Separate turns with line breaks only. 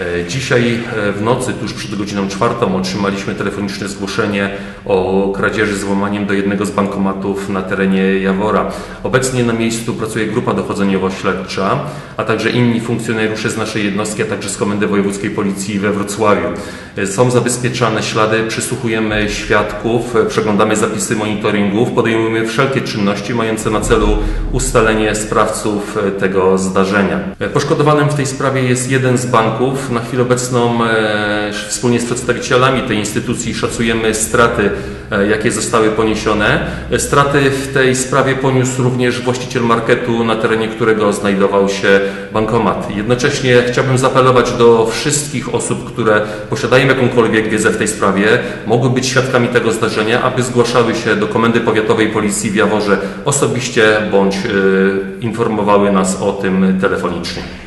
E, Dzisiaj e, w nocy, tuż przed godziną czwartą, otrzymaliśmy telefoniczne zgłoszenie o kradzieży z włamaniem do jednego z bankomatów na terenie Jawora. Obecnie na miejscu pracuje grupa dochodzeniowo-śledcza, a także inni funkcjonariusze z naszej jednostki, a także z Komendy Wojewódzkiej Policji we Wrocławiu. E, Są zabezpieczane ślady, przysłuchujemy świadków, przeglądamy zapisy monitoringów, podejmujemy wszelkie czynności mające na celu ustalenie sprawców tego zdarzenia. Poszkodowanym w tej sprawie jest jeden z banków. Na chwilę obecną e, wspólnie z przedstawicielami tej instytucji szacujemy straty, e, jakie zostały poniesione. Straty w tej sprawie poniósł również właściciel marketu, na terenie którego znajdował się bankomat. Jednocześnie chciałbym zaapelować do wszystkich osób, które posiadają jakąkolwiek wiedzę w tej sprawie, mogły być świadkami tego zdarzenia, aby zgłaszały się do Komendy Powiatowej Policji w Jaworze osobiście bądź e, informowały nas o tym telefonicznie.